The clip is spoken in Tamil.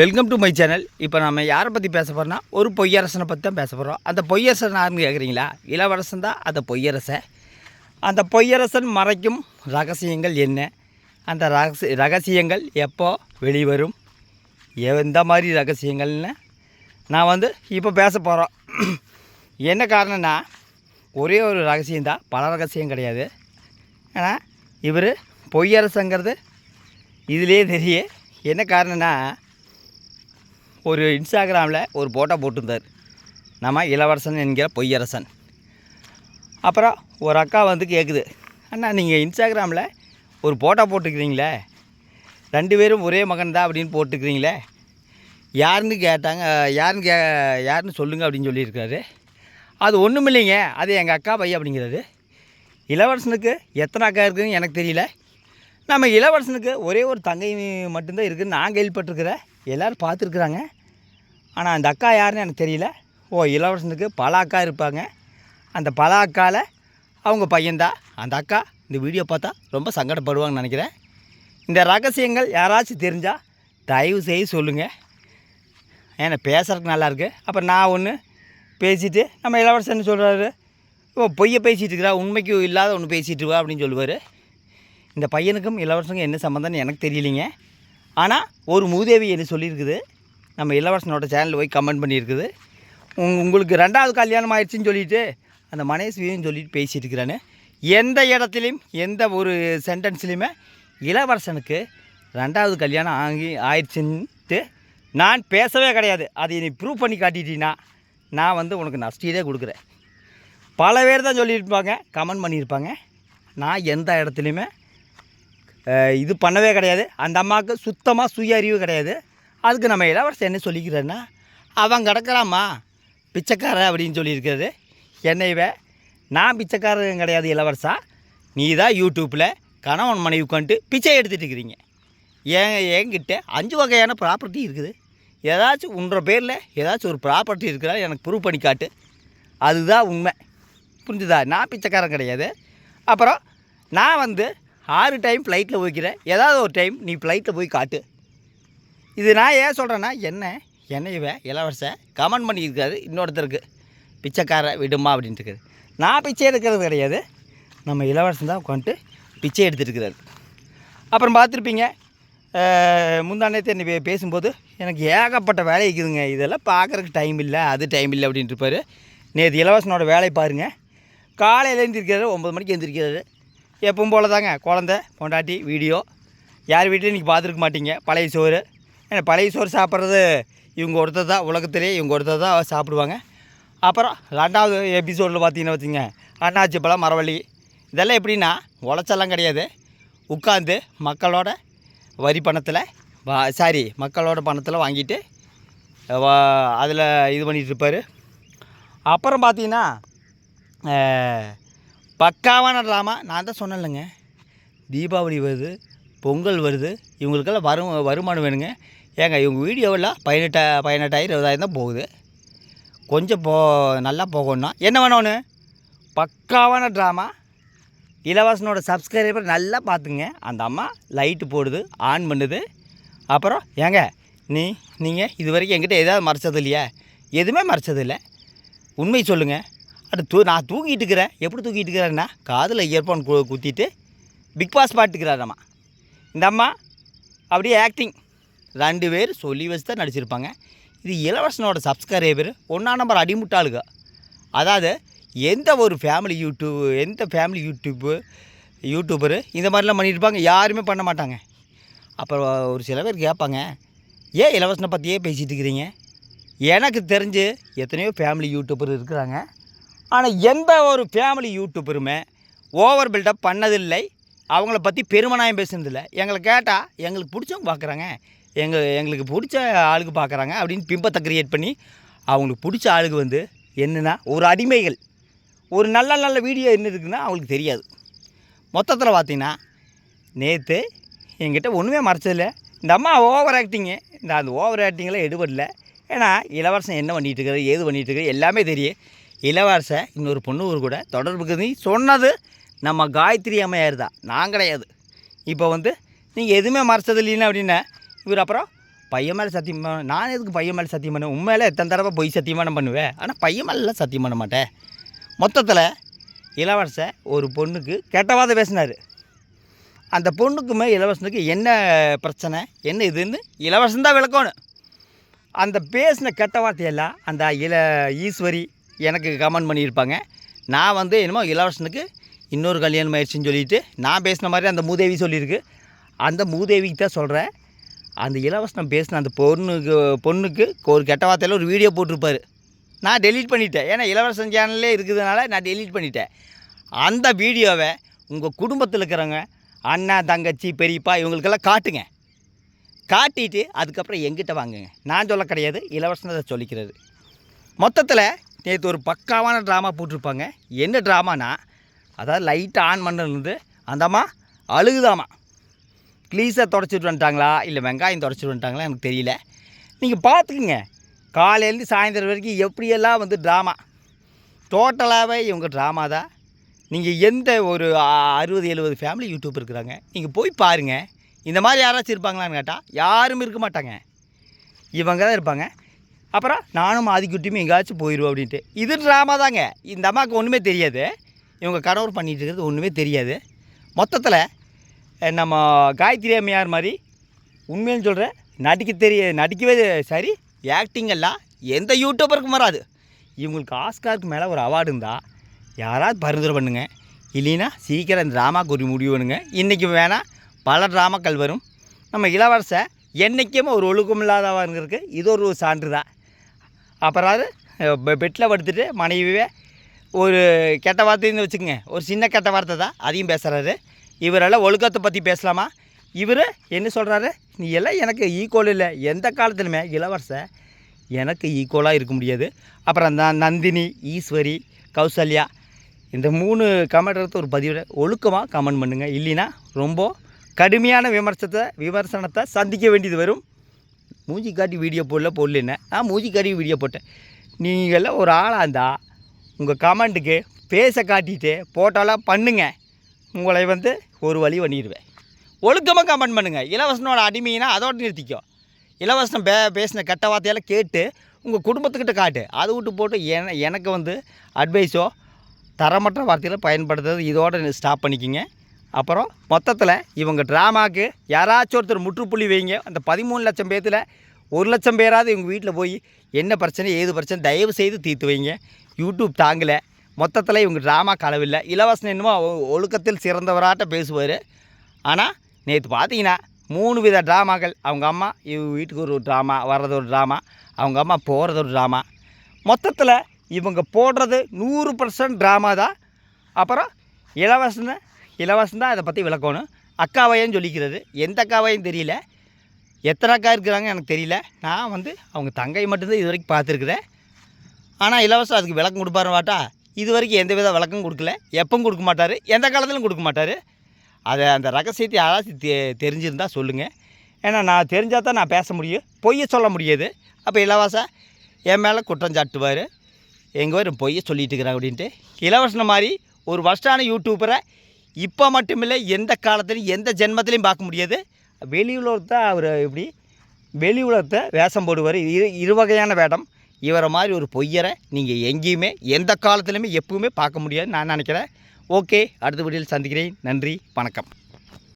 வெல்கம் டு மை சேனல் இப்போ நம்ம யாரை பற்றி பேச போகிறோம்னா ஒரு பொய்யரசனை பற்றி தான் பேச போகிறோம் அந்த பொய்யரசன் யாருன்னு கேட்குறீங்களா இளவரசன் தான் அந்த பொய்யரசன். அந்த பொய்யரசன் மறைக்கும் ரகசியங்கள் என்ன? அந்த ரகசி ரகசியங்கள் எப்போ வெளிவரும்? எந்த மாதிரி ரகசியங்கள்னு நான் வந்து இப்போ பேச போகிறோம் என்ன காரணம்னா ஒரே ஒரு ரகசியம்தான் பல ரகசியம் கிடையாது. ஏன்னா இவர் பொய்யரசங்கிறது இதுலேயே தெரிய என்ன காரணம்னா ஒரு இன்ஸ்டாகிராமில் ஒரு ஃபோட்டோ போட்டிருந்தார். நம்ம இளவரசன் என்கிற பொய்யரசன். அப்புறம் ஒரு அக்கா வந்து கேட்குது அண்ணா நீங்கள் இன்ஸ்டாகிராமில் ஒரு ஃபோட்டோ போட்டுக்கிறீங்களே ரெண்டு பேரும் ஒரே மகன் தான் அப்படின்னு போட்டுக்கிறீங்களே யாருன்னு கேட்டாங்க யாருன்னு கே யாருன்னு சொல்லுங்கள் அப்படின்னு சொல்லியிருக்காரு. அது ஒன்றும் இல்லைங்க அது எங்கள் அக்கா பையன் அப்படிங்கிறாரு. இளவரசனுக்கு எத்தனை அக்கா இருக்குதுன்னு எனக்கு தெரியல. நம்ம இளவரசனுக்கு ஒரே ஒரு தங்கை மட்டும்தான் இருக்குதுன்னு நான் கேள்விப்பட்டிருக்கிறேன். எல்லோரும் பார்த்துருக்குறாங்க. ஆனால் அந்த அக்கா யாருன்னு எனக்கு தெரியல. ஓ இளவரசனுக்கு பல அக்கா இருப்பாங்க. அந்த பல அக்காவில் அவங்க பையன்தான் அந்த அக்கா இந்த வீடியோ பார்த்தா ரொம்ப சங்கடப்படுவாங்கன்னு நினைக்கிறேன். இந்த ரகசியங்கள் யாராச்சும் தெரிஞ்சால் தயவு செய்து சொல்லுங்கள் ஏன்னா பேசுறதுக்கு நல்லாயிருக்கு அப்புறம் நான் ஒன்று பேசிவிட்டு நம்ம இளவரசன் சொல்கிறாரு ஓ பொய்யை பேசிகிட்டு இருக்கிறா உண்மைக்கு இல்லாத ஒன்று பேசிகிட்டு இருக்கா அப்படின்னு சொல்லுவார். இந்த பையனுக்கும் இளவரசனுக்கும் என்ன சம்மந்தம்னு எனக்கு தெரியலிங்க. ஆனால் ஒரு மூதேவி என்ன சொல்லியிருக்குது? நம்ம இளவரசனோட சேனலில் போய் கமெண்ட் பண்ணியிருக்குது. உங் உங்களுக்கு ரெண்டாவது கல்யாணம் ஆயிடுச்சுன்னு சொல்லிட்டு அந்த மனேஸ்வியும் சொல்லிட்டு பேசிகிட்டு இருக்கிறானு. எந்த இடத்துலையும் எந்த ஒரு சென்டென்ஸ்லையுமே இளவரசனுக்கு ரெண்டாவது கல்யாணம் ஆகி ஆயிடுச்சுன்ட்டு நான் பேசவே கிடையாது. அதை நீ ப்ரூவ் பண்ணி காட்டிட்டீங்கன்னா நான் வந்து உனக்கு நஷ்டீடே கொடுக்குறேன். பல பேர் தான் சொல்லியிருப்பாங்க கமெண்ட் பண்ணியிருப்பாங்க. நான் எந்த இடத்துலையுமே இது பண்ணவே கிடையாது. அந்த அம்மாவுக்கு சுத்தமாக சுய அறிவு கிடையாது. அதுக்கு நம்ம இளவரசன் என்ன சொல்லிக்கிறேன்னா அவன் கிடக்கிறாம்மா பிச்சைக்காரன் அப்படின்னு சொல்லியிருக்கிறது. என்னைவே நான் பிச்சைக்காரன் கிடையாது இளவரசா நீ தான் யூடியூப்பில் கணவன் மனைவி உட்காந்துட்டு பிச்சை எடுத்துகிட்டு இருக்கிறீங்க. ஏன் என்கிட்ட அஞ்சு வகையான ப்ராப்பர்ட்டி இருக்குது. ஏதாச்சும் உன்ற பேரில் ஏதாச்சும் ஒரு ப்ராப்பர்ட்டி இருக்கிறா எனக்கு ப்ரூவ் பண்ணி காட்டு. அதுதான் உண்மை. புரிஞ்சுதா? நான் பிச்சைக்காரன் கிடையாது. அப்புறம் நான் வந்து ஆறு டைம் ஃப்ளைட்டில் போய்க்கிறேன். ஏதாவது ஒரு டைம் நீ ஃப்ளைட்டில் போய் காட்டு. இது நான் ஏன் சொல்கிறேன்னா என்ன என்னையவே இளவரச கமெண்ட் பண்ணியிருக்காரு இன்னொருத்தருக்கு. பிச்சைக்கார விடுமா அப்படின்ட்டு இருக்குது. நான் பிச்சை எடுக்கிறது கிடையாது. நம்ம இளவரசன் தான் உட்காந்துட்டு பிச்சை எடுத்துட்டு இருக்கிறாரு. அப்புறம் பார்த்துருப்பீங்க முந்தானத்தை என்னை பேசும்போது எனக்கு ஏகப்பட்ட வேலை இருக்குதுங்க. இதெல்லாம் பார்க்குறக்கு டைம் இல்லை அது டைம் இல்லை அப்படின்ட்டு இருப்பார். நேற்று இளவரசனோட வேலை பாருங்கள் காலையில் எழுந்திருக்கிறாரு ஒம்பது மணிக்கு எழுந்திருக்கிறாரு. எப்பவும் போல தாங்க குழந்த பொண்டாட்டி வீடியோ. யார் வீட்லையும் இன்றைக்கி பார்த்துருக்க மாட்டீங்க பழைய சோறு. ஏன்னா பழைய சோறு சாப்பிட்றது இவங்க ஒருத்தர் தான் உலகத்திலே இவங்க ஒருத்தர் தான் சாப்பிடுவாங்க. அப்புறம் ரெண்டாவது எபிசோடில் பார்த்தீங்கன்னா வச்சுங்க அண்ணாச்சி பழம் மரவள்ளி. இதெல்லாம் எப்படின்னா உழைச்செல்லாம் கிடையாது. உட்காந்து மக்களோட வரி பணத்தில் வா சாரி மக்களோட பணத்தில் வாங்கிட்டு அதில் இது பண்ணிகிட்டு இருப்பார். அப்புறம் பார்த்தீங்கன்னா அஹ், பக்காவான ட்ராமா நான் தான் சொன்னேன்லங்க. தீபாவளி வருது பொங்கல் வருது இவங்களுக்கெல்லாம் வரும் வருமானம் வேணுங்க. ஏங்க இவங்க வீடியோவெல்லாம் பதினெட்டா பதினெட்டாயிரம் இருபதாயிரம் தான் போகுது. கொஞ்சம் போ நல்லா போகணும்னா. என்ன வேணும்னு பக்காவான ட்ராமா இலவசனோட சப்ஸ்கிரைபர் நல்லா பார்த்துங்க. அந்த அம்மா லைட்டு போடுது ஆன் பண்ணுது. அப்புறம் ஏங்க நீ நீங்கள் இது வரைக்கும் என்கிட்ட ஏதாவது மறைச்சது இல்லையா? எதுவுமே மறைச்சது இல்லை. உண்மை சொல்லுங்கள் அது தூ நான் தூங்கிட்டு இருக்கிறேன். எப்படி தூங்கிட்டு இருக்கிறேன்னா காதில் இயர்ஃபோன் கு குத்திட்டு பிக் பாஸ் பாட்டுக்கிறார் அம்மா. இந்த அம்மா அப்படியே ஆக்டிங் ரெண்டு பேர் சொல்லி வச்சு தான் நடிச்சிருப்பாங்க. இது இளவரசனோட சப்ஸ்கிரைபர் ஒன்றா நம்பர் அடிமுட்டாளுக. அதாவது எந்த ஒரு ஃபேமிலி யூடியூப் எந்த ஃபேமிலி யூடியூப்பு யூடியூபரு இந்த மாதிரிலாம் பண்ணியிருப்பாங்க யாருமே பண்ண மாட்டாங்க. அப்புறம் ஒரு சில பேர் கேட்பாங்க ஏன் இலவசனை பற்றியே பேசிகிட்டு இருக்கிறீங்க? எனக்கு தெரிஞ்சு எத்தனையோ ஃபேமிலி யூடியூபர் இருக்கிறாங்க. ஆனால் எந்த ஒரு ஃபேமிலி யூடியூபருமே ஓவர் பில்டப் பண்ணதில்லை. அவங்கள பற்றி பெருமனாயம் பேசுனதில்லை. எங்களை கேட்டால் எங்களுக்கு பிடிச்சவங்க பார்க்குறாங்க எங்கள் எங்களுக்கு பிடிச்ச ஆளுக்கு பார்க்குறாங்க அப்படின்னு பிம்பத்தை க்ரியேட் பண்ணி அவங்களுக்கு பிடிச்ச ஆளுக்கு வந்து என்னென்னா ஒரு அடிமைகள். ஒரு நல்ல நல்ல வீடியோ என்ன இருக்குன்னா அவங்களுக்கு தெரியாது. மொத்தத்தில் பார்த்தீங்கன்னா நேற்று என்கிட்ட ஒன்றுமே மறைச்சதில்லை. இந்த அம்மா ஓவர் ஆக்டிங்கு இந்த அந்த ஓவர் ஆக்டிங்கில் எடுபடல. ஏன்னா இளவரசன் என்ன பண்ணிகிட்டு இருக்காரு ஏது பண்ணிகிட்டு இருக்காரு எல்லாமே தெரியும். இளவரசன் இன்னொரு பொண்ணு ஒரு கூட தொடர்புக்கு சொன்னது நம்ம காயத்ரி அம்மையார் தான். நான் கிடையாது. இப்போ வந்து நீங்கள் எதுவுமே மறைச்சது இல்லைன்னா அப்படின்னா இவர் அப்புறம் பையன் மேலே சத்தியம் பண்ண- நான் எதுக்கு பையன் மேலே சத்தியம் பண்ணேன் உண்மையில எத்தனை தடவை போய் சத்தியமானம் பண்ணுவேன் ஆனால் பையன் மேலாம் சத்தியம் பண்ண மாட்டேன். மொத்தத்தில் இளவரசர் ஒரு பொண்ணுக்கு கெட்டவாத பேசினார். அந்த பொண்ணுக்குமே இளவரசனுக்கு என்ன பிரச்சனை? என்ன இதுன்னு இளவரசன் தான் விளக்கணும். அந்த பேசின கெட்ட வார்த்தையெல்லாம் அந்த இள ஈஸ்வரி எனக்கு கமெண்ட் பண்ணியிருப்பாங்க. நான் வந்து என்னமோ இளவரசனுக்கு இன்னொரு கல்யாணம் ஆயிடுச்சுன்னு சொல்லிட்டு நான் பேசின மாதிரி அந்த மூதேவி சொல்லியிருக்கு. அந்த மூதேவிக்கு தான் சொல்கிறேன் அந்த இலவசம் பேசின அந்த பொண்ணுக்கு பொண்ணுக்கு ஒரு கெட்ட வார்த்தையில் ஒரு வீடியோ போட்டிருப்பார். நான் டெலீட் பண்ணிட்டேன். ஏன்னா இளவரசன் சேனல்லே இருக்கிறதுனால நான் டெலீட் பண்ணிட்டேன். அந்த வீடியோவை உங்கள் குடும்பத்தில் இருக்கிறவங்க அண்ணன் தங்கச்சி பெரியப்பா இவங்களுக்கெல்லாம் காட்டுங்க. காட்டிட்டு அதுக்கப்புறம் எங்கிட்ட வாங்குங்க. நான் சொல்ல கிடையாது இளவரசன் அதை சொல்லிக்கிறது. மொத்தத்தில் நேற்று ஒரு பக்காவான ட்ராமா போட்டிருப்பாங்க. என்ன ட்ராமானா அதாவது லைட்டாக ஆன் பண்ணுறது அந்தம்மா அழுகுதாமா. க்ளீஸாக தொடச்சிட்டு வந்துட்டாங்களா? இல்லை வெங்காயம் தொடச்சிட்டு வந்துட்டாங்களா? எனக்கு தெரியல. நீங்கள் பார்த்துக்குங்க காலையிலேருந்து சாயந்தரம் வரைக்கும் எப்படியெல்லாம் வந்து ட்ராமா டோட்டலாகவே இவங்க ட்ராமா தான் நீங்கள் எந்த ஒரு அறுபது எழுபது ஃபேமிலி யூடியூப் இருக்கிறாங்க நீங்கள் போய் பாருங்கள் இந்த மாதிரி யாராச்சும் இருப்பாங்களான்னு கேட்டால் யாரும் இருக்க மாட்டாங்க. இவங்க தான் இருப்பாங்க. அப்புறம் நானும் ஆதிக்குட்டியும் எங்கேயாச்சும் போயிடுவோம் அப்படின்ட்டு. இது ட்ராமா தாங்க. இந்த அம்மாவுக்கு ஒன்றுமே தெரியாது. இவங்க கணவர் பண்ணிகிட்டு இருக்கிறது ஒன்றுமே தெரியாது. மொத்தத்தில் நம்ம காயத்ரி அம்மையார் மாதிரி? உண்மையின்னு சொல்கிறேன் நடிக்க தெரிய நடிக்கவே சரி ஆக்டிங் எல்லாம் எந்த யூடியூபருக்கும் வராது. இவங்களுக்கு ஆஸ்காருக்கு மேலே ஒரு அவார்டு இருந்தால் யாராவது பரிந்துரை பண்ணுங்க. இல்லைன்னா சீக்கிரம் இந்த ட்ராமாக்கு ஒரு முடிவு பண்ணுங்க. இன்றைக்கி வேணால் பல ட்ராமாக்கள் வரும். நம்ம இளவரசர் என்றைக்குமே ஒரு ஒழுக்கம் இல்லாதவங்கிறதுக்கு இது ஒரு சான்று தான். அப்புறம் பெட்டில் படுத்துட்டு மனைவியே ஒரு கெட்ட வார்த்தைன்னு வச்சுக்கோங்க. ஒரு சின்ன கெட்ட வார்த்தை தான். அதையும் பேசுகிறாரு இவரெல்லாம் ஒழுக்கத்தை பற்றி பேசலாமா? இவர் என்ன சொல்கிறாரு நீ எல்லாம் எனக்கு ஈக்குவல் இல்லை. எந்த காலத்துலையுமே இளவரசை எனக்கு ஈக்குவலாக இருக்க முடியாது. அப்புறம் அந்த நந்தினி ஈஸ்வரி கௌசல்யா இந்த மூணு கமெண்ட் ஒரு பதிவில் ஒழுக்கமாக கமெண்ட் பண்ணுங்கள் இல்லைன்னா ரொம்ப கடுமையான விமர்சனத்தை விமர்சனத்தை சந்திக்க வேண்டியது வரும். மூஞ்சி காட்டி வீடியோ போடல போடல நான் மூஞ்சி காட்டி வீடியோ போட்டேன். நீங்களாம் ஒரு ஆளாக இருந்தால் உங்கள் கமெண்ட்டுக்கு பேச காட்டிட்டு போட்டாலாம் பண்ணுங்கள் உங்களை வந்து ஒரு வழி பண்ணிடுவேன். ஒழுக்கமாக கமெண்ட் பண்ணுங்கள் இலவசனோட அடிமையினா அதோட நிறுத்திக்கோ. இலவசனம் பே பேசின கெட்ட வார்த்தையெல்லாம் கேட்டு உங்கள் குடும்பத்துக்கிட்ட காட்டு. அதை விட்டு போட்டு என எனக்கு வந்து அட்வைஸோ தரமற்ற வார்த்தைகளை பயன்படுத்துறது இதோட ஸ்டாப் பண்ணிக்கிங்க. அப்புறம் மொத்தத்தில் இவங்க ட்ராமாவுக்கு யாராச்சும் ஒருத்தர் முற்றுப்புள்ளி வைங்க. அந்த பதிமூணு லட்சம் பேர்த்தில் ஒரு லட்சம் பேராவது இவங்க வீட்டில் போய் என்ன பிரச்சனை ஏது பிரச்சனை தயவு செய்து தீர்த்து வைங்க. யூடியூப் தாங்கலை. மொத்தத்தில் இவங்க ட்ராமா களவில்லை. இலவசம் என்னமோ ஒழுக்கத்தில் சிறந்தவராட்ட பேசுவார். ஆனால் நேற்று பார்த்தீங்கன்னா மூணு வித ட்ராமாக்கள் அவங்க அம்மா இவங்க வீட்டுக்கு ஒரு ட்ராமா வர்றது ஒரு ட்ராமா அவங்க அம்மா போகிறது ஒரு ட்ராமா மொத்தத்தில் இவங்க போடுறது நூறு பர்சன்ட் ட்ராமா தான். அப்புறம் இலவசம் இலவசம் தான் அதை பற்றி விளக்கணும். அக்காவையும் சொல்லிக்கிறது. எந்த அக்காவையும் தெரியல. எத்தனை அக்கா இருக்கிறாங்க எனக்கு தெரியல. நான் வந்து அவங்க தங்கை மட்டும்தான் இது வரைக்கும் பார்த்துருக்குறேன். ஆனால் இலவசம் அதுக்கு விளக்கம் கொடுப்பாரு வாட்டா இது வரைக்கும் எந்த வித விளக்கம் கொடுக்கல. எப்பவும் கொடுக்க மாட்டார். எந்த காலத்திலும் கொடுக்க மாட்டார். அதை அந்த ரகசியத்தை யாராச்சும் தெ தெரிஞ்சிருந்தா சொல்லுங்கள் ஏன்னா நான் தெரிஞ்சால் தான் நான் பேச முடியும். பொய்யை சொல்ல முடியாது. அப்போ இலவசம் என் மேலே குற்றம் சாட்டுவார். எங்கள் ஒரு பொய்யை சொல்லிகிட்டு இருக்கிறாங்க அப்படின்ட்டு. இலவசன மாதிரி ஒரு வருஷான யூடியூப்பரை இப்போ மட்டுமில்லை எந்த காலத்துலையும் எந்த ஜென்மத்திலையும் பார்க்க முடியாது. வெளி உலகத்தை அவர் இப்படி வெளி உலகத்தை வேஷம் போடுவார். இரு இரு வகையான வேடம். இவரை மாதிரி ஒரு பொய்யரை நீங்கள் எங்கேயுமே எந்த காலத்துலையுமே எப்பவுமே பார்க்க முடியாதுன்னு நான் நினைக்கிறேன். ஓகே அடுத்த வீடியோவில் சந்திக்கிறேன். நன்றி வணக்கம்.